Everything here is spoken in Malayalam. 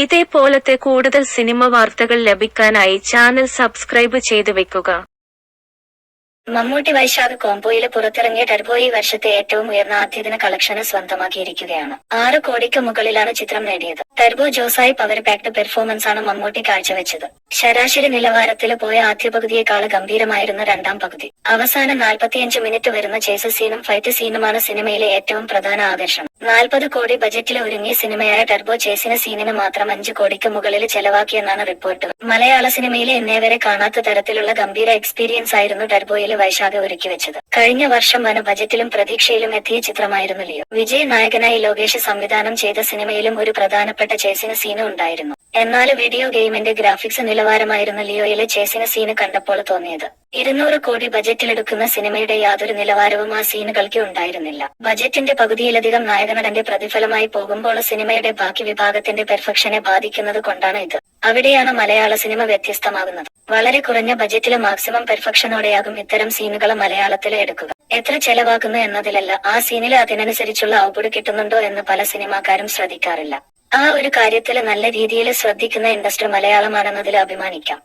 ഇതേപോലത്തെ കൂടുതൽ സിനിമ വാർത്തകൾ ലഭിക്കാനായി ചാനൽ സബ്സ്ക്രൈബ് ചെയ്തു വെക്കുക. മമ്മൂട്ടി വൈശാഖ് കോംബോയിലെ പുറത്തിറങ്ങിയ ടർബോ ഈ വർഷത്തെ ഏറ്റവും ഉയർന്ന ആദ്യദിന കളക്ഷന് സ്വന്തമാക്കിയിരിക്കുകയാണ്. ആറ് കോടിക്ക് മുകളിലാണ് ചിത്രം നേടിയത്. ടർബോ ജോസായി പവർ പെർഫോമൻസ് ആണ് മമ്മൂട്ടി കാഴ്ചവെച്ചത്. ശരാശരി നിലവാരത്തിൽ പോയ ആദ്യ പകുതിയേക്കാൾ ഗംഭീരമായിരുന്ന രണ്ടാം പകുതി. അവസാന നാൽപ്പത്തിയഞ്ച് മിനിറ്റ് വരുന്ന ചേസ സീനും ഫൈറ്റ് സീനുമാണ് സിനിമയിലെ ഏറ്റവും പ്രധാന ആകർഷണം. നാൽപ്പത് കോടി ബജറ്റിൽ ഒരുങ്ങിയ സിനിമയായ ടർബോ ചേസിന് സീനിന് മാത്രം അഞ്ച് കോടിക്ക് മുകളിൽ ചെലവാക്കിയെന്നാണ് റിപ്പോർട്ട്. മലയാള സിനിമയിലെ എന്നേവരെ കാണാത്ത തരത്തിലുള്ള ഗംഭീര എക്സ്പീരിയൻസ് ആയിരുന്നു ടർബോയിൽ വൈശാഖ ഒരുക്കി വെച്ചത്. കഴിഞ്ഞ വർഷം വന ബജറ്റിലും പ്രതീക്ഷയിലും എത്തിയ ചിത്രമായിരുന്നു ലിയോ. വിജയ് നായകനായി ലോകേഷ് സംവിധാനം ചെയ്ത സിനിമയിലും ഒരു പ്രധാനപ്പെട്ട ചേസിന് സീന് ഉണ്ടായിരുന്നു. എന്നാൽ വീഡിയോ ഗെയിമിന്റെ ഗ്രാഫിക്സ് നിലവാരമായിരുന്ന ലിയോയിലെ ചേസിന് സീന് കണ്ടപ്പോൾ തോന്നിയത്. ഇരുന്നൂറ് കോടി ബജറ്റിലെടുക്കുന്ന സിനിമയുടെ യാതൊരു നിലവാരവും ആ സീനുകൾക്ക് ഉണ്ടായിരുന്നില്ല. ബജറ്റിന്റെ പകുതിയിലധികം നായകനടന്റെ പ്രതിഫലമായി പോകുമ്പോൾ സിനിമയുടെ ബാക്കി വിഭാഗത്തിന്റെ പെർഫെക്ഷനെ ബാധിക്കുന്നത് കൊണ്ടാണ് ഇത്. അവിടെയാണ് മലയാള സിനിമ വ്യത്യസ്തമാകുന്നത്. വളരെ കുറഞ്ഞ ബജറ്റിലെ മാക്സിമം പെർഫെക്ഷനോടെയാകും ഇത്തരം സീനുകൾ മലയാളത്തിൽ എടുക്കുക. എത്ര ചെലവാക്കുന്നു എന്നതിലല്ല ആ സീനിൽ അതിനനുസരിച്ചുള്ള ഔട്ട്പുട്ട് കിട്ടുന്നുണ്ടോ എന്ന് പല സിനിമാക്കാരും ശ്രദ്ധിക്കാറില്ല. ആ ഒരു കാര്യത്തിൽ നല്ല രീതിയിൽ ശ്രദ്ധിക്കുന്ന ഇൻഡസ്ട്രി മലയാളമാണെന്നതിൽ അഭിമാനിക്കാം.